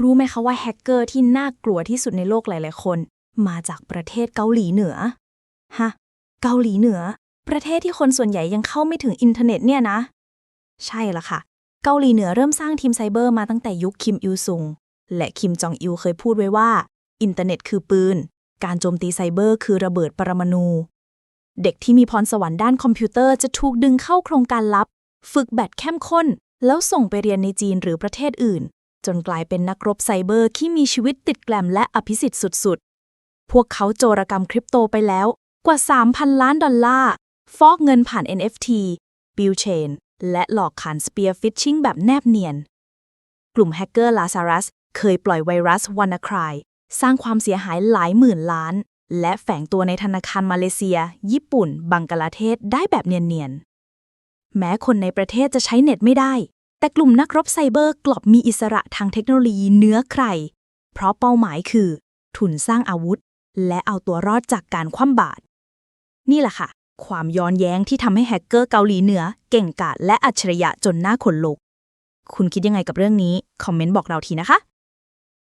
รู้ไหมคะว่าแฮกเกอร์ที่น่ากลัวที่สุดในโลกหลาย ๆ คน มาจากประเทศเกาหลีเหนือ ฮะ เกาหลีเหนือ ประเทศที่คนส่วนใหญ่ยังเข้าไม่ถึงอินเทอร์เน็ตเนี่ยนะ ใช่ละค่ะ เกาหลีเหนือเริ่มสร้างทีมไซเบอร์มาตั้งแต่ยุคคิมอิลซุง และคิมจองอิลเคยพูดไว้ว่า อินเทอร์เน็ตคือปืน การโจมตีไซเบอร์คือระเบิดปรมาณู เด็กที่มีพรสวรรค์ด้านคอมพิวเตอร์จะถูกดึงเข้าโครงการลับ ฝึกแบบเข้มข้น แล้วส่งไปเรียนในจีนหรือประเทศอื่น จนกลายเป็นนักรบไซเบอร์ที่มีชีวิตติดแกลมและอภิสิทธิ์สุดๆ พวกเขาโจรกรรมคริปโตไปแล้วกว่า 3,000 ล้านดอลลาร์ ฟอกเงินผ่าน NFT บิลเชนและหลอกขานสเปียร์ฟิชชิงแบบแนบเนียน กลุ่มแฮกเกอร์ลาซารัสเคยปล่อยไวรัสว a น a ครายสร้างความเสียหายหลายหมื่นล้าน และแฝงตัวในธนาคารมาเลเซีย ญี่ปุ่น บังกลาเทศได้แบบเนียนๆ แม้คนในประเทศจะใช้เน็ตไม่ได้ แต่กลุ่มนักรบไซเบอร์กลับมีอิสระทางเทคโนโลยีเหนื้อใคร เพราะเป้าหมายคือ ทุนสร้างอาวุธ และเอาตัวรอดจากการคว่ำบาตรนี่แหละค่ะ ความย้อนแย้งที่ทำให้แฮกเกอร์เกาหลีเหนือ เก่งกาจและอัจฉริยะจนหน้าขนลุก คุณคิดยังไงกับเรื่องนี้ คอมเมนต์บอกเราทีนะคะ